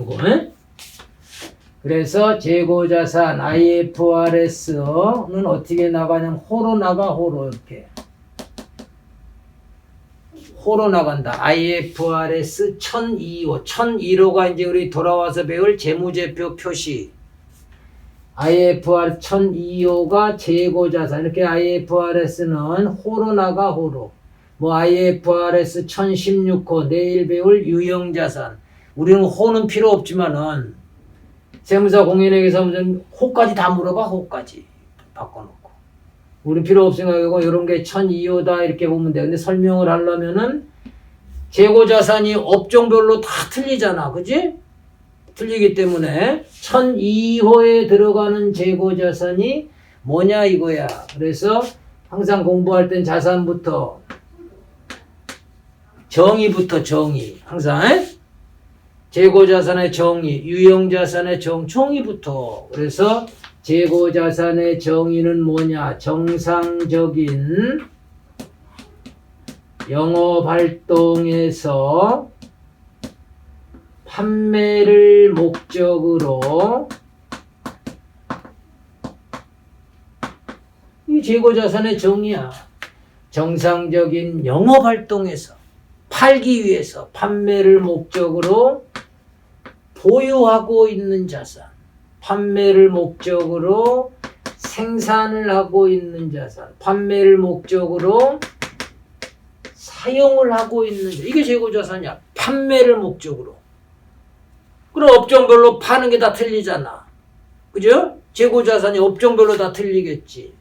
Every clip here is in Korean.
요거. 에? 그래서 재고자산 IFRS는 어떻게 나가냐면 호로 나가 호로 이렇게 호로 나간다. IFRS 1002호 1002호가 이제 우리 돌아와서 배울 재무제표 표시 IFR 1002호가 재고자산 이렇게 IFRS는 호로 나가 호로 뭐 IFRS 1016호 내일 배울 유형자산 우리는 호는 필요 없지만은 세무사 공인회계사 무슨 호까지 다 물어봐 호까지 바꿔놓고. 우리 필요 없으니까 이런 게 1002호다 이렇게 보면 돼. 근데 설명을 하려면은 재고 자산이 업종별로 다 틀리잖아. 그지? 틀리기 때문에 1002호에 들어가는 재고 자산이 뭐냐 이거야. 그래서 항상 공부할 땐 자산부터 정의부터 정의. 항상 에? 재고자산의 정의, 유형자산의 정, 정의부터. 그래서 재고자산의 정의는 뭐냐? 정상적인 영업활동에서 판매를 목적으로 이 재고자산의 정의야. 정상적인 영업활동에서 팔기 위해서 판매를 목적으로 보유하고 있는 자산, 판매를 목적으로 생산을 하고 있는 자산, 판매를 목적으로 사용을 하고 있는 자산. 이게 재고자산이야. 판매를 목적으로. 그럼 업종별로 파는 게 다 틀리잖아. 그죠? 재고자산이 업종별로 다 틀리겠지.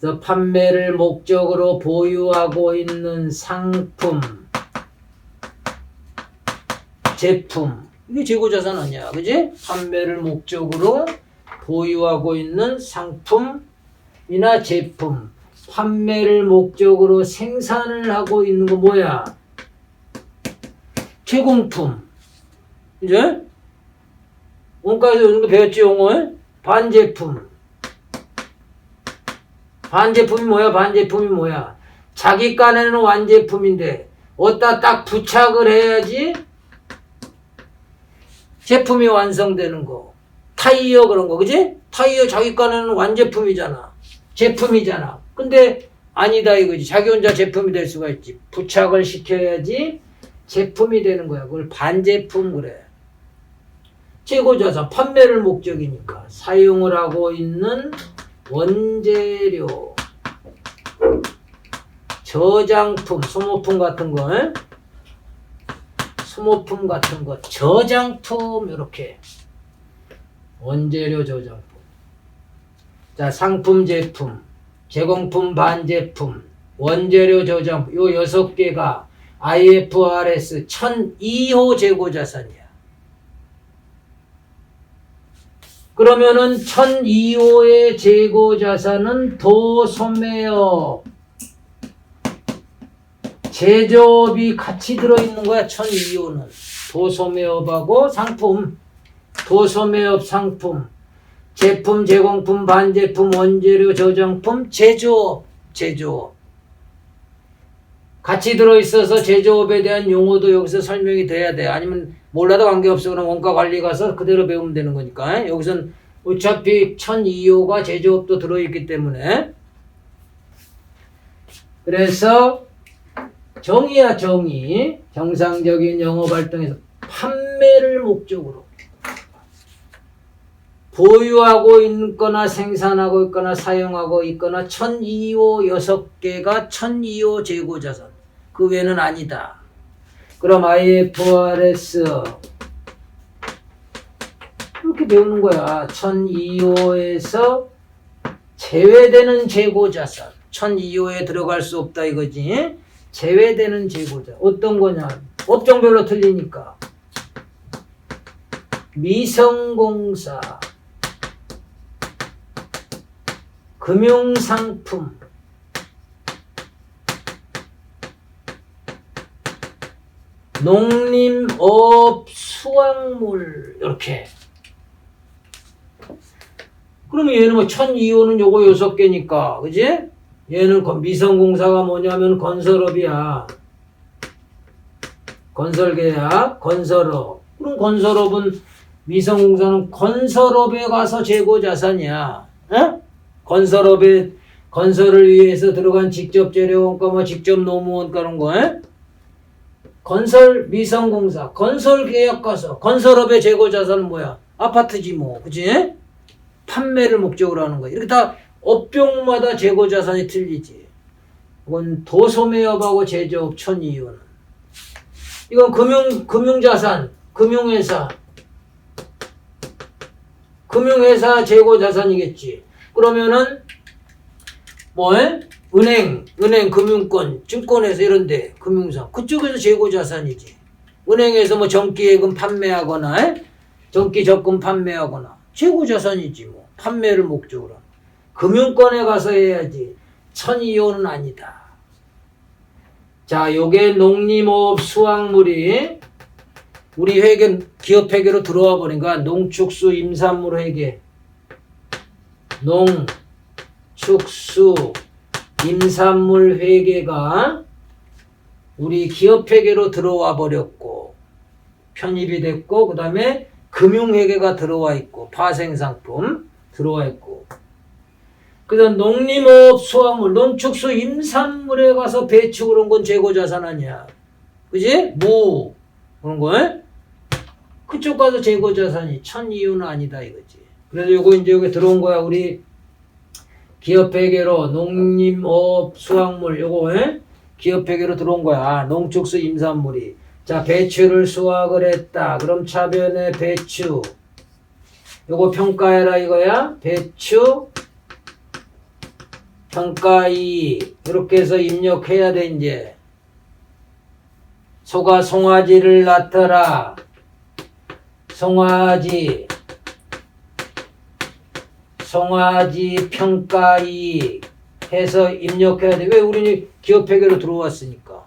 그래서 판매를 목적으로 보유하고 있는 상품, 제품, 이게 재고자산 아니야. 그지? 판매를 목적으로 보유하고 있는 상품이나 제품, 판매를 목적으로 생산을 하고 있는 거 뭐야? 제공품. 이제? 원가에서 요즘도 배웠지, 용어? 반제품. 반제품이 뭐야? 반제품이 뭐야? 자기 깐에는 완제품인데 어디다 딱 부착을 해야지 제품이 완성되는 거. 타이어 그런 거, 그지? 타이어 자기 깐에는 완제품이잖아. 제품이잖아. 근데 아니다 이거지. 자기 혼자 제품이 될 수가 있지. 부착을 시켜야지 제품이 되는 거야. 그걸 반제품 그래. 재고자산 판매를 목적이니까 사용을 하고 있는 원재료, 저장품, 소모품 같은 거, 에? 소모품 같은 거, 저장품 이렇게 원재료 저장품. 자 상품 제품, 제공품 반제품, 원재료 저장품 요 여섯 개가 IFRS 1002호 재고 자산이야. 그러면은 1002호의 재고 자산은 도소매업 제조업이 같이 들어있는 거야 1002호는 도소매업하고 상품 도소매업 상품 제품 제공품 반제품 원재료 저장품 제조업 제조업 같이 들어있어서 제조업에 대한 용어도 여기서 설명이 돼야 돼. 아니면 몰라도 관계없어. 그럼 원가 관리 가서 그대로 배우면 되는 거니까. 여기선 어차피 1002호가 제조업도 들어있기 때문에. 그래서 정의야 정의. 정상적인 영업 활동에서 판매를 목적으로 보유하고 있거나 생산하고 있거나 사용하고 있거나 1002호 6개가 1002호 재고자산. 그 외에는 아니다. 그럼 IFRS 이렇게 배우는 거야. 1002호에서 제외되는 재고자산. 1002호에 들어갈 수 없다 이거지. 제외되는 재고자. 어떤 거냐? 업종별로 틀리니까. 미성공사, 금융상품, 농림업 수확물 이렇게 그러면 얘는 뭐 1002호는 요거 여섯 개니까 그지? 얘는 건- 미성공사가 뭐냐면 건설업이야 건설계약 건설업 그럼 건설업은 위성공사는 건설업에 가서 재고 자산이야. 어? 건설업에 건설을 위해서 들어간 직접 재료원가 뭐 직접 노무원가 그런 거. 에? 건설 위성공사 건설 계약 가서 건설업의 재고 자산은 뭐야? 아파트지 뭐. 그지? 판매를 목적으로 하는 거야. 이렇게 다 업종마다 재고 자산이 틀리지. 이건 도소매업하고 제조업 천 이유는. 이건 금융 금융자산, 금융회사, 금융회사 재고 자산이겠지. 그러면은 뭐 에? 은행, 은행, 금융권, 증권회사 이런데 금융상 그쪽에서 재고 자산이지. 은행에서 뭐 정기예금 판매하거나 에? 정기 적금 판매하거나 재고 자산이지 뭐 판매를 목적으로. 금융권에 가서 해야지. 천이요는 아니다. 자, 요게 농림업 수확물이 우리 회계 기업 회계로 들어와 보니까 농축수 임산물 회계 농 축수 임산물 회계가 우리 기업 회계로 들어와 버렸고 편입이 됐고 그다음에 금융 회계가 들어와 있고 파생 상품 들어와 있고 그다음 농림업 수확물 농축수 임산물에 가서 배추 그런 건 재고 자산 아니야. 그지? 무. 그런 거 에? 그쪽 가서 재고 자산이 천 이유는 아니다 이거지. 그래서 요거 이제 여기 들어온 거야 우리. 기업 회계로 농림업 수확물 요거 에? 기업 회계로 들어온 거야. 아, 농축수 임산물이. 자 배추를 수확을 했다. 그럼 차변에 배추. 요거 평가해라 이거야. 배추 평가이 이렇게 해서 입력해야 돼 이제 소가 송아지를 낳더라 송아지 송아지 평가이 해서 입력해야 돼. 왜 우리는 기업회계로 들어왔으니까.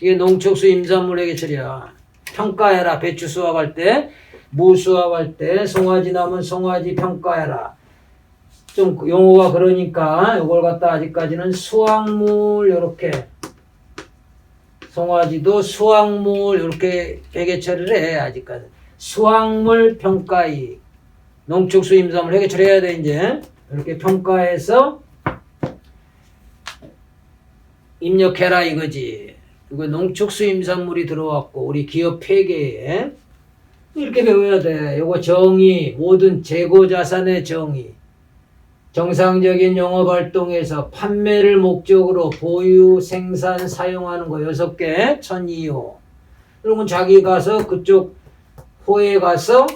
이게 농축수 임산물 회계 처리야. 평가해라. 배추 수확할 때, 무 수확할 때, 송아지 나면 송아지 평가해라. 좀 용어가 그러니까 이걸 갖다 아직까지는 수확물 이렇게. 송아지도 수확물 이렇게 회계 처리를 해 아직까지 수확물 평가이. 농축수 임산물 회계 처리해야 돼 이제. 이렇게 평가해서 입력해라 이거지. 이거 농축수 임산물이 들어왔고 우리 기업 회계에. 이렇게 배워야 돼. 요거 정의 모든 재고 자산의 정의 정상적인 영업 활동에서 판매를 목적으로 보유, 생산, 사용하는 거 여섯 개, 천이요. 그러면 자기 가서 그쪽 호에 가서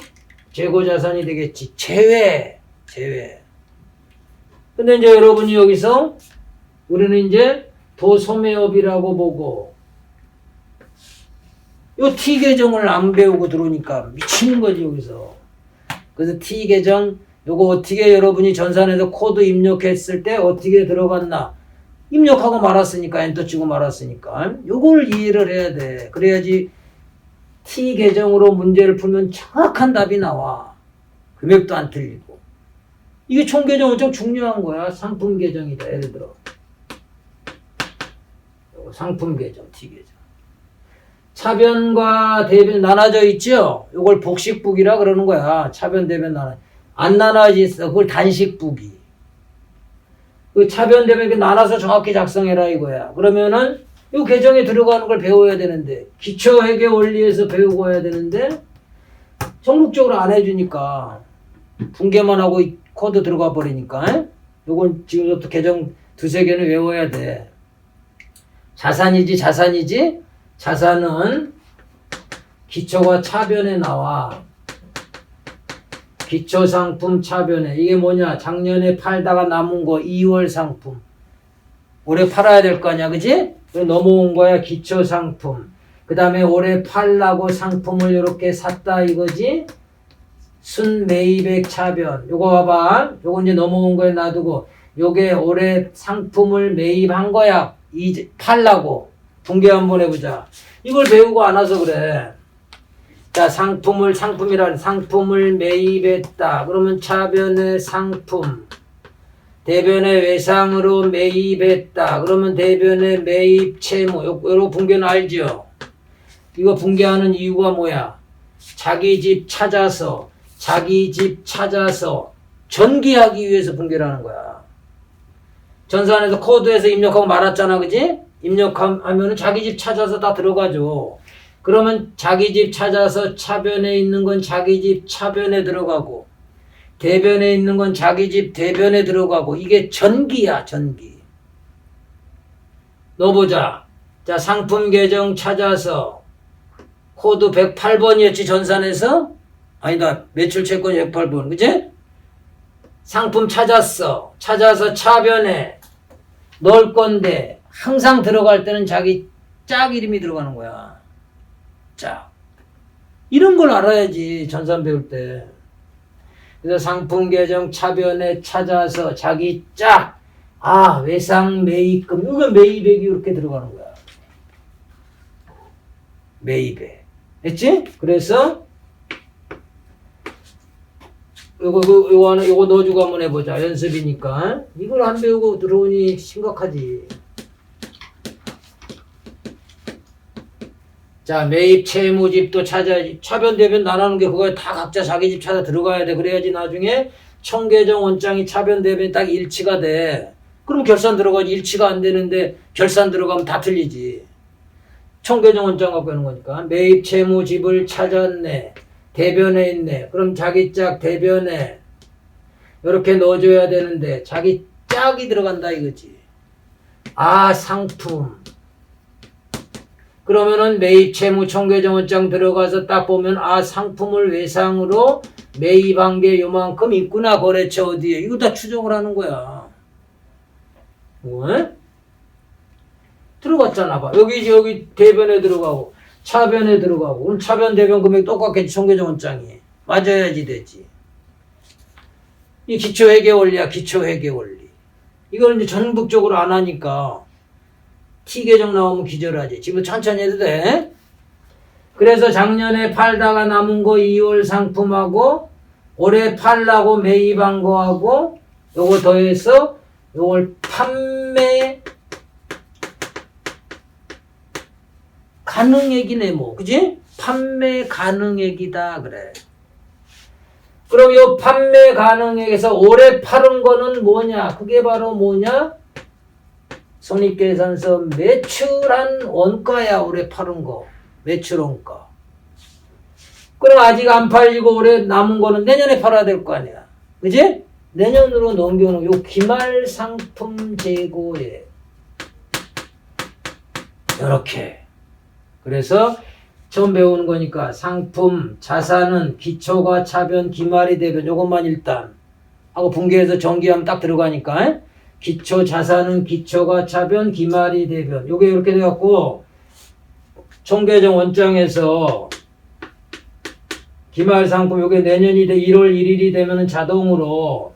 재고 자산이 되겠지. 제외, 제외. 근데 이제 여러분이 여기서 우리는 이제 도소매업이라고 보고 요 T 계정을 안 배우고 들어오니까 미치는 거지 여기서. 그래서 T 계정 요거 어떻게 여러분이 전산에서 코드 입력했을 때 어떻게 들어갔나? 입력하고 말았으니까 엔터 치고 말았으니까. 요걸 이해를 해야 돼. 그래야지 T 계정으로 문제를 풀면 정확한 답이 나와. 금액도 안 틀리고. 이게 총 계정은 좀 중요한 거야. 상품 계정이다 예를 들어. 상품 계정 T 계정. 차변과 대변 나눠져 있죠? 요걸 복식북이라 그러는 거야. 차변 대변 나눠 안 나눠져 있어. 그걸 단식북이. 그 차변되면 이렇게 나눠서 정확히 작성해라 이거야. 그러면은 이 계정에 들어가는 걸 배워야 되는데 기초 회계 원리에서 배우고 해야 되는데 전국적으로 안 해주니까 붕괴만 하고 이 코드 들어가 버리니까 요건 지금부터 계정 두세 개는 외워야 돼. 자산이지 자산이지 자산은 기초가 차변에 나와. 기초상품 차변에 이게 뭐냐 작년에 팔다가 남은 거 2월 상품. 올해 팔아야 될 거 아니야 그지? 넘어온 거야 기초상품. 그 다음에 올해 팔라고 상품을 이렇게 샀다 이거지? 순매입액 차변. 요거 봐봐. 요거 이제 넘어온 거에 놔두고 요게 올해 상품을 매입한 거야. 이 팔라고. 붕괴 한번 해보자. 이걸 배우고 안 와서 그래 자, 상품을, 상품이라는 상품을 매입했다. 그러면 차변의 상품. 대변의 외상으로 매입했다. 그러면 대변의 매입 채무. 요, 요런 분계는 알죠? 이거 붕괴하는 이유가 뭐야? 자기 집 찾아서 자기 집 찾아서 전기하기 위해서 붕괴를 하는 거야. 전산에서 코드에서 입력하고 말았잖아, 그지? 입력하면은 자기 집 찾아서 다 들어가죠. 그러면 자기 집 찾아서 차변에 있는 건 자기 집 차변에 들어가고 대변에 있는 건 자기 집 대변에 들어가고 이게 전기야, 전기. 넣어보자. 자, 상품 계정 찾아서 코드 108번이었지, 전산에서? 아니다, 매출 채권 108번, 그지? 상품 찾았어. 찾아서 차변에 넣을 건데, 항상 들어갈 때는 자기 짝 이름이 들어가는 거야. 짝. 이런 걸 알아야지, 전산 배울 때. 그래서 상품 계정 차변에 찾아서 자기 짝, 아, 외상 매입금, 이거 매입액이 이렇게 들어가는 거야. 매입액. 됐지? 그래서, 요거, 요거, 요거 넣어주고 한번 해보자. 연습이니까. 이걸 안 배우고 들어오니 심각하지. 자, 매입 채무집도 찾아야지. 차변, 대변 나누는 게 그거에 다 각자 자기 집 찾아 들어가야 돼. 그래야지 나중에 청계정 원장이 차변, 대변이 딱 일치가 돼. 그럼 결산 들어가지. 일치가 안 되는데 결산 들어가면 다 틀리지. 청계정 원장 갖고 하는 거니까. 매입 채무집을 찾았네. 대변에 있네. 그럼 자기 짝 대변에 이렇게 넣어줘야 되는데 자기 짝이 들어간다 이거지. 아, 상품. 그러면은 매입 채무 청계정원장 들어가서 딱 보면 아 상품을 외상으로 매입한 게 요만큼 있구나 거래처 어디에 이거 다 추정을 하는 거야. 뭐? 들어갔잖아 봐. 여기 여기 대변에 들어가고 차변에 들어가고 그럼 차변 대변 금액 똑같겠지 청계정원장이 맞아야지 되지. 이 기초회계 원리야 기초회계 원리. 이걸 이제 전국적으로 안 하니까 T 계정 나오면 기절하지. 지금 천천히 해도 돼. 그래서 작년에 팔다가 남은 거 2월 상품하고 올해 팔라고 매입한 거하고 요거 더해서 요걸 판매 가능액이네 뭐 그지? 판매 가능액이다 그래. 그럼 요 판매 가능액에서 올해 팔은 거는 뭐냐? 그게 바로 뭐냐? 손익계산서 매출한 원가야 올해 팔은 거. 매출 원가. 그럼 아직 안 팔리고 올해 남은 거는 내년에 팔아야 될 거 아니야. 그지? 내년으로 넘겨놓은 요 기말 상품 재고에. 이렇게. 그래서 처음 배우는 거니까 상품 자산은 기초가 차변 기말이 되변 요것만 일단 하고 분개해서 정기하면 딱 들어가니까 기초 자산은 기초가 차변 기말이 대변. 요게 이렇게 돼갖고 총계정 원장에서 기말 상품 요게 내년이 돼 1월 1일이 되면은 자동으로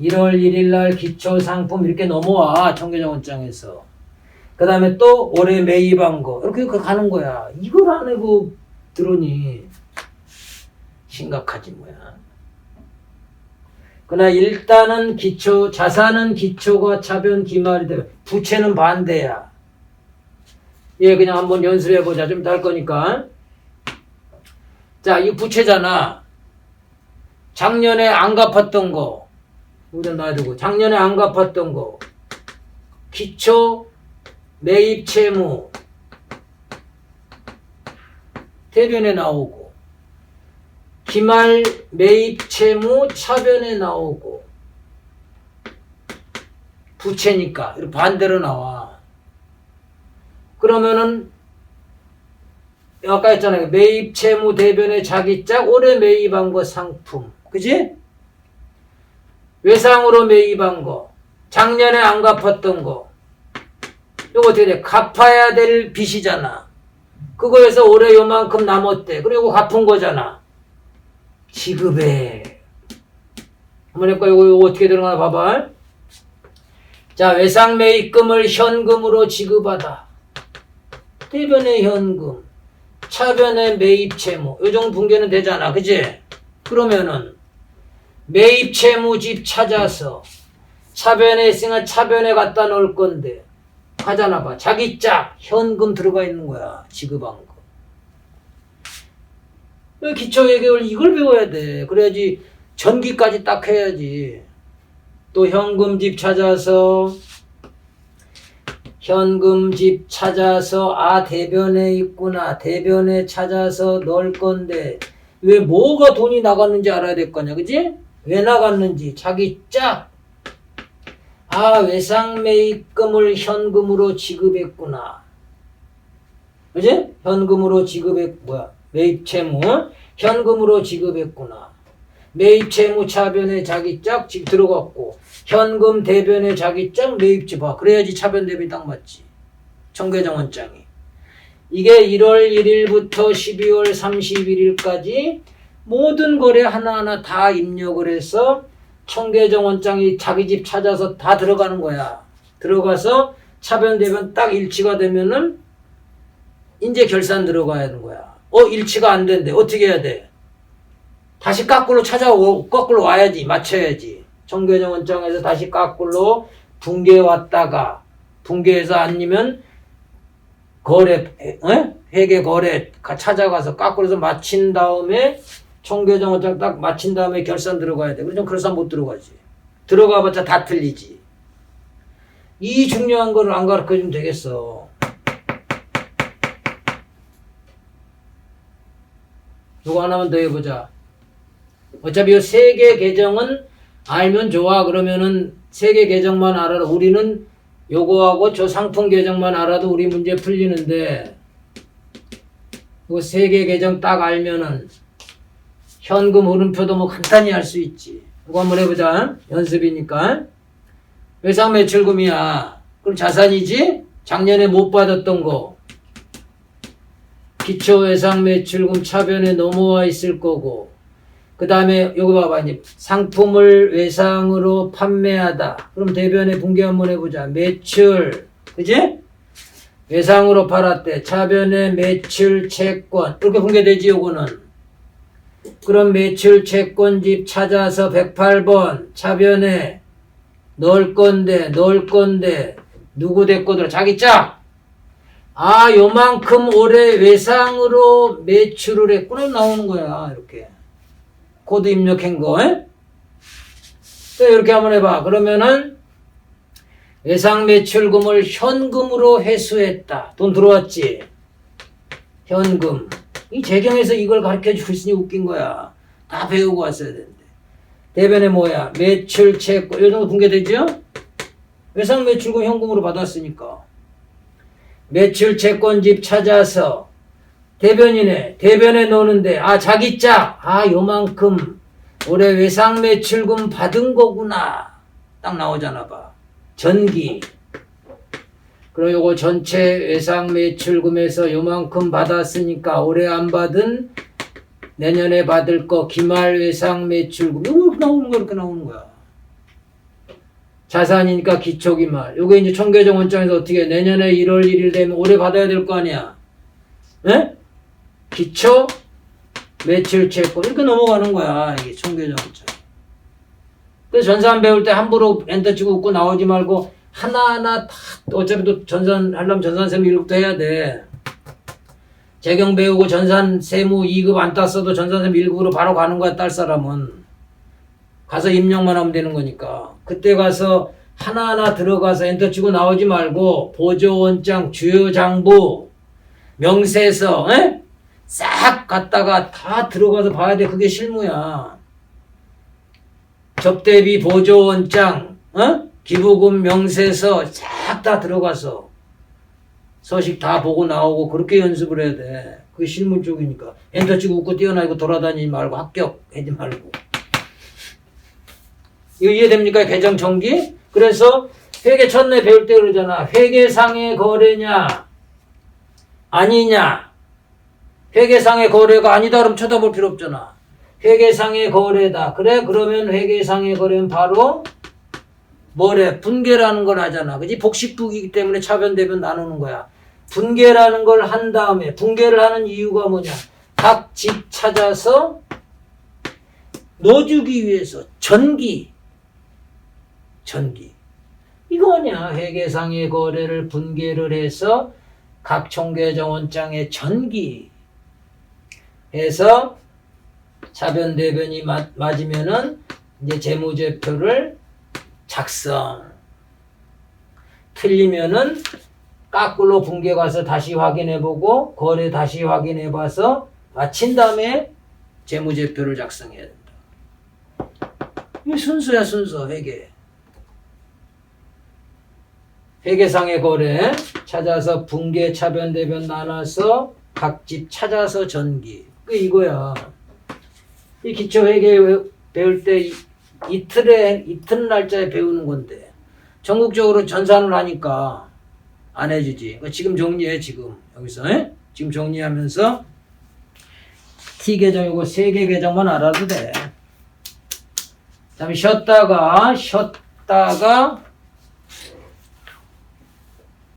1월 1일 날 기초 상품 이렇게 넘어와 총계정 원장에서. 그 다음에 또 올해 매입한 거. 이렇게 가는 거야. 이걸 안 해고 들으니 심각하지 뭐야 그러나 일단은 기초, 자산은 기초가 차변 기말이 되면 부채는 반대야. 예, 그냥 한번 연습해 보자. 좀더할 거니까. 자, 이 부채잖아. 작년에 안 갚았던 거. 우리 놔두고. 작년에 안 갚았던 거. 기초 매입 채무. 대변에 나오고. 기말 매입 채무 차변에 나오고 부채니까 반대로 나와. 그러면은 아까 했잖아요. 매입 채무 대변에 자기 짝 올해 매입한 거 상품. 그지? 외상으로 매입한 거. 작년에 안 갚았던 거. 이거 어떻게 돼? 갚아야 될 빚이잖아. 그거에서 올해 요만큼 남았대. 그리고 갚은 거잖아. 지급에 한번 해볼까? 이거, 어떻게 들어가나 봐봐. 자, 외상 매입금을 현금으로 지급하다. 대변의 현금, 차변의 매입 채무. 요 정도 분계는 되잖아. 그지? 그러면은 매입 채무 집 찾아서 차변에 있으니까 차변에 갖다 놓을 건데 하잖아 봐. 자기 짝 현금 들어가 있는 거야. 지급한 거. 왜 기초회계를 이걸 배워야 돼. 그래야지 전기까지 딱 해야지. 또 현금집 찾아서 현금집 찾아서 아 대변에 있구나. 대변에 찾아서 넣을 건데 왜 뭐가 돈이 나갔는지 알아야 될 거냐. 그지? 왜 나갔는지 자기 짝 아, 외상 매입금을 현금으로 지급했구나. 그지? 현금으로 지급했, 뭐야, 매입 채무, 현금으로 지급했구나. 매입 채무 차변에 자기 짝집 들어갔고, 현금 대변에 자기 짝 매입 지 봐. 그래야지 차변 대변 딱 맞지. 청계정 원장이. 이게 1월 1일부터 12월 31일까지 모든 거래 하나하나 다 입력을 해서 청계정 원장이 자기 집 찾아서 다 들어가는 거야. 들어가서 차변 대변 딱 일치가 되면은 이제 결산 들어가야 하는 거야. 어 일치가 안 된대. 어떻게 해야 돼? 다시 까꿀로 찾아오 거꾸로 와야지 맞춰야지. 청계정 원장에서 다시 까꿀로 붕괴 왔다가 붕괴해서 아니면 거래 에? 회계 거래 가- 찾아가서 까꿀에서 마친 다음에 총계정 원장 딱 마친 다음에 결산 들어가야 돼. 그럼 결산 못 들어가지. 들어가봤자 다 틀리지. 이 중요한 거를 안 가르쳐 주면 되겠어. 이거 하나만 더 해보자. 어차피 이세개 계정은 알면 좋아. 그러면은 세 개 계정만 알아도 우리는 요거하고 저 상품 계정만 알아도 우리 문제 풀리는데 이거 세개 계정 딱 알면은 현금 흐름표도 뭐 간단히 할수 있지. 이거 한번 해보자. 연습이니까. 외상 매출금이야. 그럼 자산이지? 작년에 못 받았던 거. 기초 외상 매출금 차변에 넘어와 있을 거고. 그 다음에 요거 봐봐. 이제 상품을 외상으로 판매하다. 그럼 대변에 붕괴 한번 해보자. 매출. 그지? 외상으로 팔았대. 차변에 매출 채권. 이렇게 붕괴되지, 요거는. 그럼 매출 채권집 찾아서 108번 차변에 넣을 건데 넣을 건데 누구 데꼬 들어 자기 짝. 아 요만큼 올해 외상으로 매출을 했구나 나오는 거야 이렇게 코드 입력한 거. 에? 또 이렇게 한번 해봐. 그러면은 외상 매출금을 현금으로 회수했다. 돈 들어왔지. 현금. 이 재경에서 이걸 가르쳐 주고 있으니 웃긴 거야. 다 배우고 왔어야 되는데. 대변에 뭐야? 매출 채권. 요 정도 붕괴되죠? 외상 매출금 현금으로 받았으니까. 매출 채권집 찾아서 대변이네. 대변에 넣는데 아 자기 짝. 아 요만큼 올해 외상 매출금 받은 거구나. 딱 나오잖아 봐. 전기. 그럼 요거 전체 외상 매출금에서 요만큼 받았으니까 올해 안 받은 내년에 받을 거 기말 외상 매출금 요거 나오는 거 이렇게 나오는 거야. 자산이니까 기초기말. 요게 이제 청계정 원장에서 어떻게 해? 내년에 1월 1일 되면 올해 받아야 될 거 아니야. 예? 기초 매출 채권 이렇게 넘어가는 거야. 이게 청계정 원장. 그래서 전산 배울 때 함부로 엔터 치고 웃고 나오지 말고 하나하나 다 어차피 또 전산 하려면 전산 세무 1급도 해야 돼. 재경 배우고 전산 세무 2급 안 땄어도 전산 세무 1급으로 바로 가는 거야 딸 사람은. 가서 입력만 하면 되는 거니까. 그때 가서 하나하나 들어가서 엔터 치고 나오지 말고 보조원장, 주요장부, 명세서 에? 싹 갔다가 다 들어가서 봐야 돼. 그게 실무야. 접대비 보조원장, 어? 기부금 명세서 싹 다 들어가서 서식 다 보고 나오고 그렇게 연습을 해야 돼. 그게 실무 쪽이니까. 엔터 치고 웃고 뛰어나고 돌아다니지 말고 합격하지 말고. 이거 이해됩니까? 계정 정기? 그래서 회계 첫내 배울 때 그러잖아. 회계상의 거래냐? 아니냐? 회계상의 거래가 아니다 그러면 쳐다볼 필요 없잖아. 회계상의 거래다. 그래? 그러면 회계상의 거래는 바로 뭐래? 분계라는 걸 하잖아. 그지? 복식부기이기 때문에 차변대변 나누는 거야. 분계라는 걸 한 다음에 분계를 하는 이유가 뭐냐? 각 집 찾아서 넣어주기 위해서 전기 전기 이거냐 회계상의 거래를 분계를 해서 각 총계정원장의 전기 해서 차변 대변이 맞, 맞으면은 이제 재무제표를 작성 틀리면은 까꿀로 분계 가서 다시 확인해 보고 거래 다시 확인해 봐서 마친 다음에 재무제표를 작성해야 된다. 이 순서야 순서 회계. 회계상의 거래 찾아서 분계 차변 대변 나눠서 각 집 찾아서 전기. 그 이거야. 이 기초 회계 외- 배울 때 이- 이틀에 이틀 날짜에 배우는 건데 전국적으로 전산을 하니까 안 해주지. 지금 정리해 지금 여기서 에? 지금 정리하면서 T 계정 이거 세개 계정만 알아도 돼. 그다음에 쉬었다가 쉬었다가